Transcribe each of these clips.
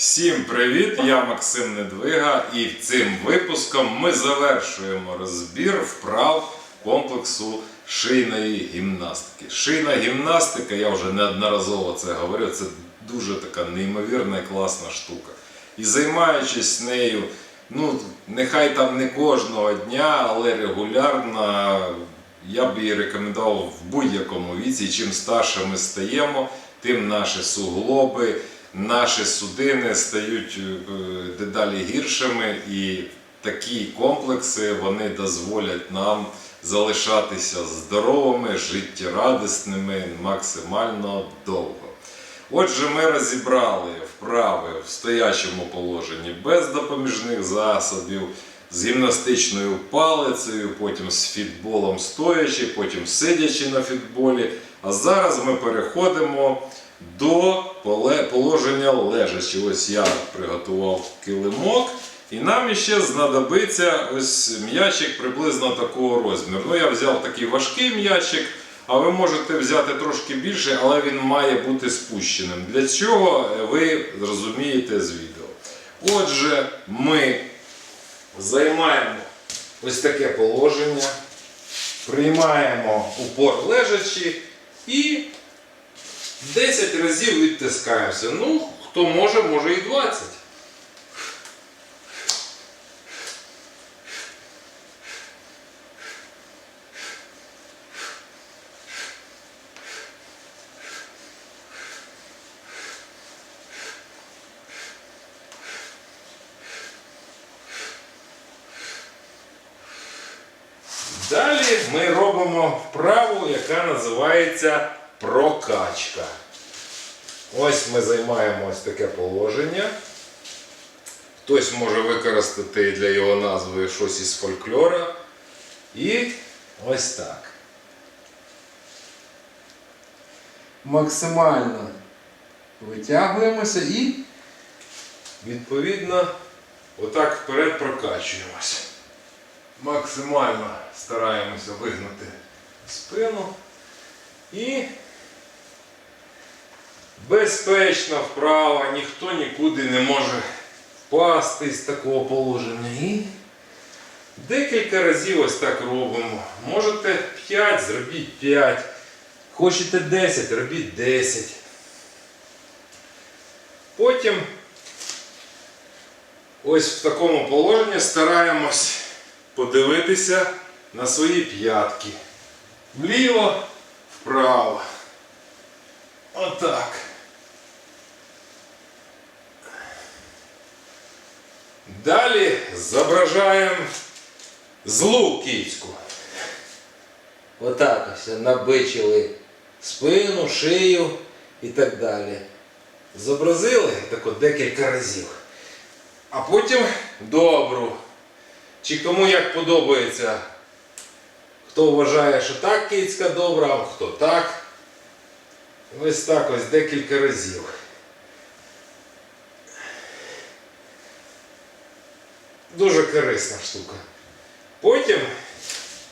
Всім привіт! Я Максим Недвига, і цим випуском ми завершуємо розбір вправ комплексу шийної гімнастики. Шийна гімнастика, я вже неодноразово це говорю, це дуже така неймовірна і класна штука. І займаючись нею, ну нехай там не кожного дня, але регулярно, я б її рекомендував в будь-якому віці. Чим старше ми стаємо, тим наші суглоби, наші судини стають е, дедалі гіршими, і такі комплекси вони дозволять нам залишатися здоровими, життєрадісними максимально довго. Отже, ми розібрали вправи в стоячому положенні без допоміжних засобів, з гімнастичною палицею, потім з фітболом стоячи, потім сидячи на фітболі. А зараз ми переходимо до положення лежачи. Ось я приготував килимок. І нам ще знадобиться ось м'ячик приблизно такого розміру. Ну, я взяв такий важкий м'ячик, а ви можете взяти трошки більше, але він має бути спущеним. Для чого е, ви зрозумієте з відео. Отже, ми займаємо ось таке положення, приймаємо упор лежачи і 10 разів відтискаємося. Ну, хто може, може і 20. Далі ми робимо вправу, яка називається прокачка. Ось ми займаємо ось таке положення. Хтось може використати для його назви щось із фольклора. І ось так. Максимально витягуємося і Відповідно, отак вперед прокачуємось. Максимально стараємося вигнути спину і безпечна вправа, ніхто нікуди не може впасти з такого положення. І декілька разів ось так робимо. Можете 5, зробіть 5. Хочете 10, робіть 10. Потім Ось в такому положенні стараємось подивитися на свої п'ятки. Вліво, вправо. Отак. Далі зображаємо злу кицьку. отак ось набичили спину, шию і так далі. Зобразили так от декілька разів. А потім добру. Чи кому як подобається. Хто вважає, що так кицька добра, а хто так. Ось так ось декілька разів. Дуже корисна штука. Потім,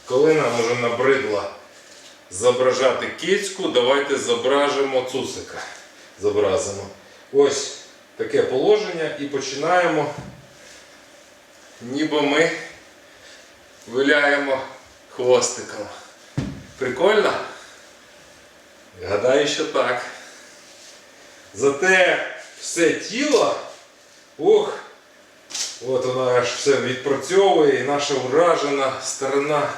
коли нам вже набридло зображати кицьку, давайте зображимо цусика. Зобразимо. Ось таке положення і починаємо, ніби ми виляємо хвостиком. Прикольно? Гадаю, що так. Зате все тіло, ох, от воно аж все відпрацьовує і наша вражена сторона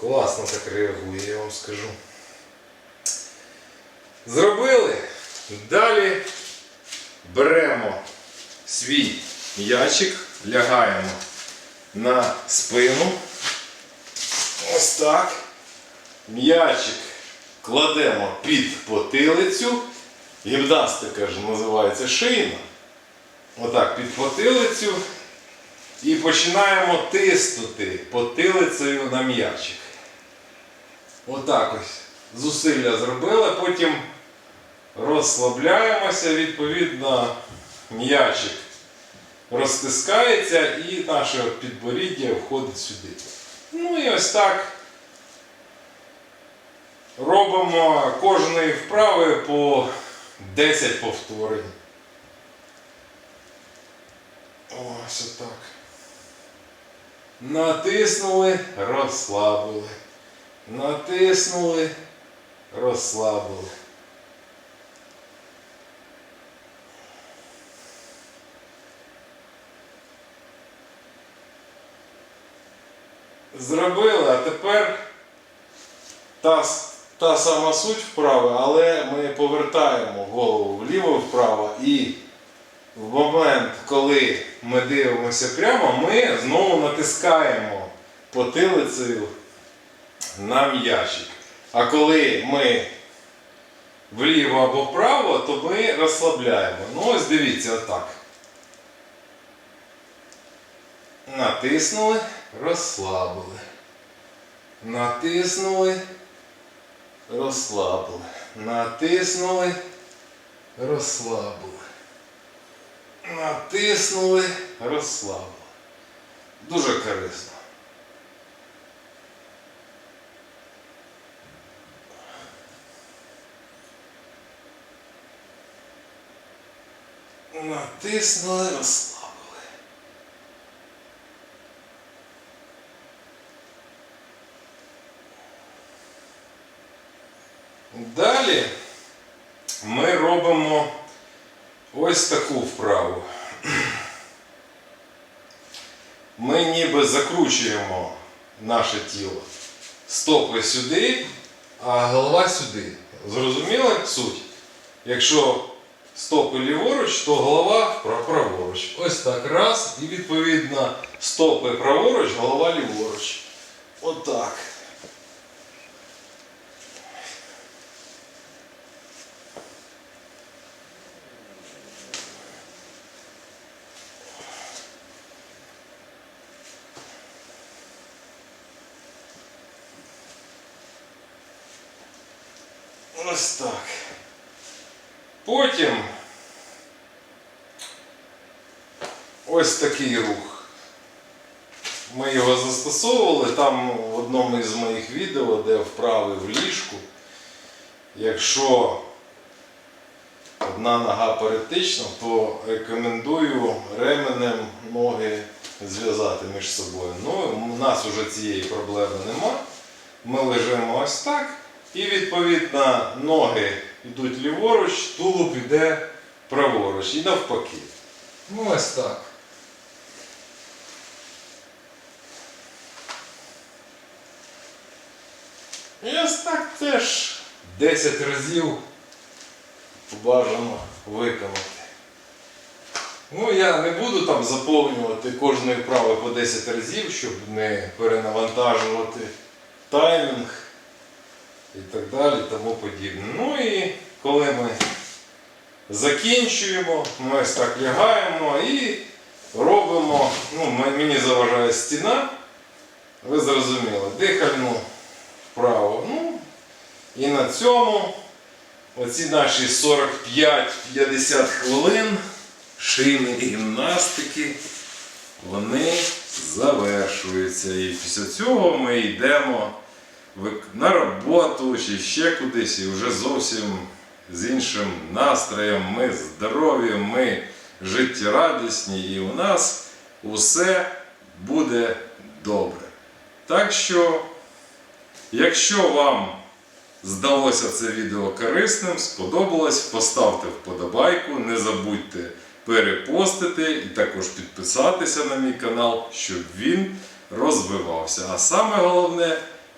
класно так реагує, я вам скажу. Зробили. Далі беремо свій м'ячик, лягаємо на спину. Ось так. М'ячик кладемо під потилицю. Гімнастика ж називається шийна. Отак під потилицю. І починаємо тиснути потилицею на м'ячик. Отак ось. Зусилля зробили, потім розслабляємося, відповідно, м'ячик розтискається і наше підборіддя входить сюди. Ну і ось так робимо кожної вправи по 10 повторень. Ось отак. Натиснули, розслабили. Натиснули, розслабили. Зробили, а тепер та, та сама суть вправи, але ми повертаємо голову вліво-вправо і в момент, коли ми дивимося прямо, ми знову натискаємо потилицею на м'ячик. А коли ми вліво або вправо, то ми розслабляємо. Ну ось дивіться отак. Натиснули, розслабили. Натиснули, розслабили. Натиснули, розслабили. Натиснули, розслабили. Дуже корисно. Натиснули, розслабили. Далі ми робимо ось таку вправу. Ми ніби закручуємо наше тіло. Стопи сюди, а голова сюди. Зрозуміли суть? Якщо стопи ліворуч, то голова праворуч. Ось так раз. І відповідно стопи праворуч, голова ліворуч. Отак. Ось так. Потім ось такий рух. Ми його застосовували там в одному із моїх відео, де вправи в ліжку. Якщо одна нога перетична, то рекомендую ременем ноги зв'язати між собою. Ну, у нас вже цієї проблеми нема. Ми лежимо ось так. І відповідно ноги йдуть ліворуч, тулуб йде праворуч і навпаки. Ну ось так. І ось так теж 10 разів бажано виконати. Ну, я не буду там заповнювати кожної вправи по 10 разів, щоб не перенавантажувати таймінг і так далі, тому подібне. Ну і коли ми закінчуємо, ми ось так лягаємо і робимо, ну, мені заважає стіна, ви зрозуміли, дихальну вправо. Ну, і на цьому оці наші 45-50 хвилин шийної гімнастики, вони завершуються. І після цього ми йдемо на роботу чи ще кудись, і вже зовсім з іншим настроєм. Ми здорові, ми життєрадісні, і у нас усе буде добре. Так що, якщо вам здалося це відео корисним, сподобалось, поставте вподобайку, не забудьте перепостити і також підписатися на мій канал, щоб він розвивався. А саме головне,